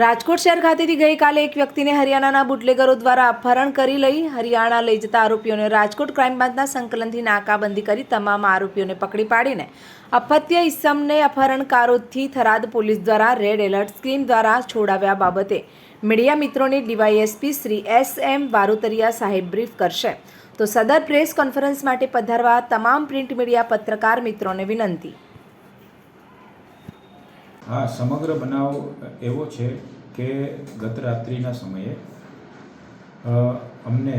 રાજકોટ શહેર ખાતેથી ગઈકાલે એક વ્યક્તિને હરિયાણાના બુટલેગરો દ્વારા અપહરણ કરી લઈ હરિયાણા લઈ જતા આરોપીઓને રાજકોટ ક્રાઇમ બ્રાન્ચના સંકલનથી નાકાબંધી કરી તમામ આરોપીઓને પકડી પાડીને અપત્ય ઇસમને અપહરણકારોથી થરાદ પોલીસ દ્વારા રેડ એલર્ટ સ્કીમ દ્વારા છોડાવ્યા બાબતે મીડિયા મિત્રોને DYSP Shri S M Varotariya સાહેબ બ્રીફ કરશે. તો સદર પ્રેસ કોન્ફરન્સ માટે પધારવા તમામ પ્રિન્ટ મીડિયા પત્રકાર મિત્રોને વિનંતી. હા સમગ્ર બનાવ એવો છે કે ગત રાત્રિના સમયે અમને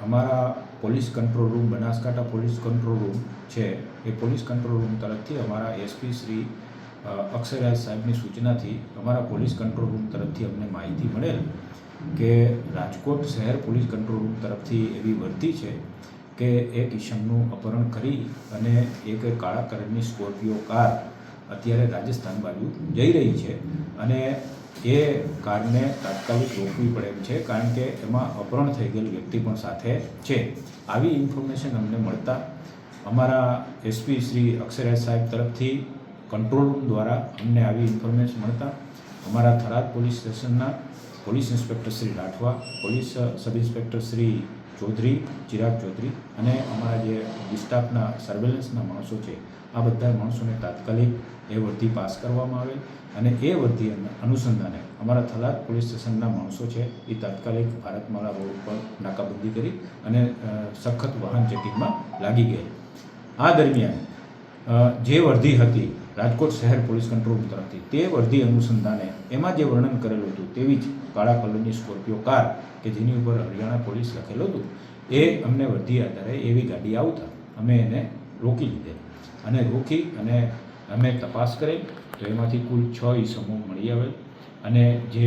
અમારા police control room Banaskantha police control room છે એ પોલીસ કંટ્રોલ રૂમ તરફથી અમારા એસપી શ્રી અ, સાહેબની સૂચનાથી અમારા પોલીસ કંટ્રોલ રૂમ તરફથી અમને માહિતી મળેલ કે રાજકોટ શહેર પોલીસ કંટ્રોલ રૂમ તરફથી એવી વર્તી છે કે એક ઈશમનું અપહરણ કરી અને એક કાળા કલરની સ્કોર્પિયો કાર અત્યારે રાજસ્થાન બાજુ જઈ રહી છે અને એ કારને તાત્કાલિક રોકવી પડે છે, કારણ કે એમાં અપહરણ થઈ ગયેલ વ્યક્તિ પણ સાથે છે. આવી ઇન્ફોર્મેશન અમને મળતા અમારા એસપી શ્રી અક્ષયરાજ સાહેબ તરફથી કંટ્રોલ રૂમ દ્વારા અમને આવી ઇન્ફોર્મેશન મળતા. અમારા થરાદ પોલીસ સ્ટેશનના police inspector Shri Rathwa, police sub inspector Shri Chaudhary, Chirag Chaudhary અને અમારા જે ડિસ્ટાફના સર્વેલન્સના માણસો છે, આ બધા માણસોને તાત્કાલિક એ વર્ધી પાસ કરવામાં આવે અને એ વર્ધી અનુસંધાને અમારા થલાદ પોલીસ સ્ટેશનના માણસો છે, એ તાત્કાલિક ભારતમાળા રોડ ઉપર નાકાબંધી કરી અને સખત વાહન ચેકિંગમાં લાગી ગઈ આ દરમિયાન જે વર્ધી હતી રાજકોટ શહેર પોલીસ કંટ્રોલ રૂમ તરફથી તે વર્ધી અનુસંધાને એમાં જે વર્ણન કરેલું હતું તેવી જ કાળા કલરની સ્કોર્પિયો કાર કે જેની ઉપર હરિયાણા પોલીસ લખેલું હતું, એ અમને વર્ધી આધારે એવી ગાડી આવતા. અમે એને રોકી લીધે. અને રોકી અને અમે તપાસ કરી, તો એમાંથી કુલ છ ઈસમો મળી આવેલ. અને જે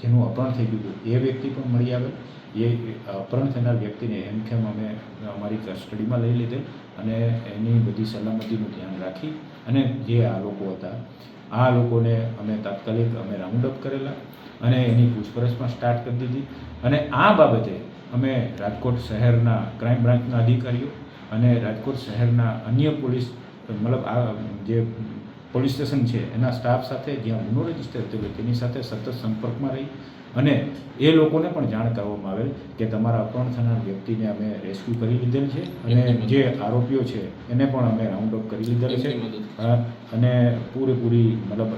જેનું અપહરણ થઈ ગયું હતું, એ વ્યક્તિ પણ મળી આવે. એ અપહરણ થનાર વ્યક્તિને હેમખેમ અમે, અમારી કસ્ટડીમાં લઈ લીધે અને એની બધી સલામતીનું ધ્યાન રાખી અને જે આ લોકો હતા, આ લોકોને અમે તાત્કાલિક અમે રાઉન્ડ અપ કરેલા અને એની પૂછપરછ પણ સ્ટાર્ટ કરી દીધી. અને આ બાબતે અમે રાજકોટ શહેરના ક્રાઇમ બ્રાન્ચના અધિકારીઓ અને રાજકોટ શહેરના અન્ય પોલીસ, મતલબ આ, જે પોલીસ સ્ટેશન છે એના સ્ટાફ સાથે જ્યાં ગુનો રજિસ્ટર થયેલો તેની સાથે સતત સંપર્કમાં રહી અને એ લોકોને પણ જાણ કરવામાં આવેલ કે તમારા અપહરણ થનાર વ્યક્તિને અમે રેસ્ક્યુ કરી લીધેલ છે અને જે આરોપીઓ છે એને પણ અમે રાઉન્ડ અપ કરી લીધેલ છે. અને પૂરેપૂરી મતલબ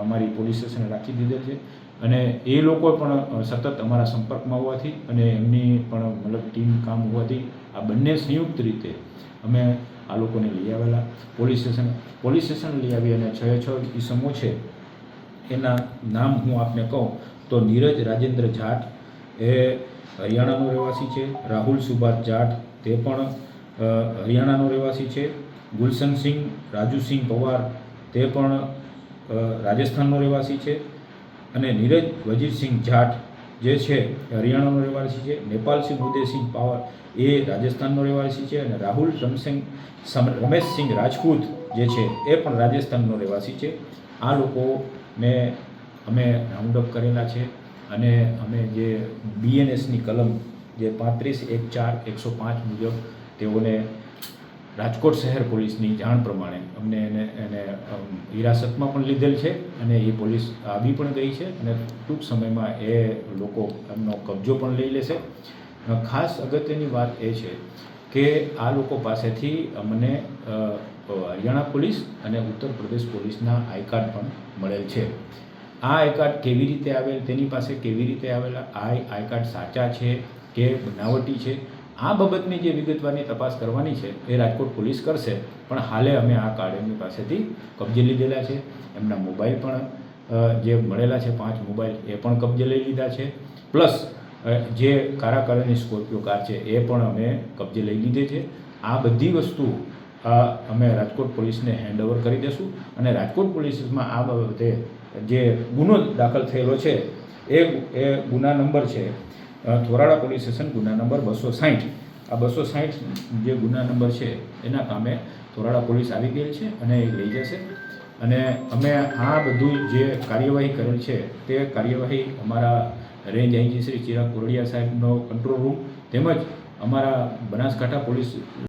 અમારી પોલીસ સ્ટેશને રાખી દીધેલ છે. અને એ લોકો પણ સતત અમારા સંપર્કમાં હોવાથી અને એમની પણ મતલબ ટીમ કામ હોવાથી આ બંને સંયુક્ત રીતે અમે આ લોકોને લઈ આવેલા. પોલીસ સ્ટેશન પોલીસ સ્ટેશન લઈ આવી અને છ છ ઈસમો છે, એના નામ હું આપને કહું, તો નીરજ રાજેન્દ્ર જાટ એ હરિયાણાનો રહેવાસી છે, રાહુલ સુભાષ જાટ તે પણ હરિયાણાનો રહેવાસી છે ગુલશનસિંહ રાજુસિંહ પવાર તે પણ રાજસ્થાનનો રહેવાસી છે અને નીરજ વજીરસિંહ જાટ જે છે હરિયાણાનો રહેવાસી છે, નેપાલસિંહ, ઉદયસિંહ પાવર, એ રાજસ્થાનનો રહેવાસી છે અને રાહુલ રમસિંહ રમેશસિંહ રાજપૂત જે છે, એ પણ રાજસ્થાનનો રહેવાસી છે. આ લોકોને અમે રાઉન્ડ અપ કરેલા છે અને અમે જે બીએનએસની કલમ જે પાંત્રીસ, એક ચાર એકસો પાંચ મુજબ તેઓને રાજકોટ શહેર પોલીસની જાણ પ્રમાણે અમને એને એને હિરાસતમાં પણ લીધેલ છે અને એ પોલીસ આવી પણ ગઈ છે અને ટૂંક સમયમાં એ લોકો એમનો કબજો પણ લઈ લેશે. ખાસ અગત્યની વાત એ છે કે આ લોકો પાસેથી અમને હરિયાણા પોલીસ અને ઉત્તર પ્રદેશ પોલીસના આઈ કાર્ડ પણ મળેલ છે. આ આઈ કાર્ડ કેવી રીતે આવેલ, તેની પાસે કેવી રીતે આવેલા, આ આઈ કાર્ડ સાચા છે કે બનાવટી છે આ બાબતની જે વિગતવારની તપાસ કરવાની છે એ રાજકોટ પોલીસ કરશે. પણ હાલે અમે આ કાર્ડ એમની પાસેથી કબજે લીધેલા છે. એમના મોબાઈલ પણ જે મળેલા છે, પાંચ મોબાઈલ, એ પણ કબજે લઈ લીધા છે. પ્લસ જે કારા કલરની સ્કોર્પિયો કાર છે, એ પણ અમે કબજે લઈ લીધી છે. આ બધી વસ્તુ અમે રાજકોટ પોલીસને હેન્ડઓવર કરી દેશું અને રાજકોટ પોલીસમાં આ બાબતે જે ગુનો દાખલ થયેલો છે, એ એ ગુના નંબર છે. અ, થોરાળા પોલીસ સ્ટેશન ગુના નંબર બસો સાહીઠ આ બસો સાઠ જે ગુના નંબર છે એના કામે થોરાળા પોલીસ આવી ગયેલ છે અને એ લઈ જશે. અને અમે આ બધું જે કાર્યવાહી કરેલ છે તે કાર્યવાહી અમારા રેન્જ આઈજી શ્રી ચિરાગ કોરડિયા સાહેબનો કંટ્રોલ રૂમ તેમજ અમારા બનાસકાંઠા પોલીસ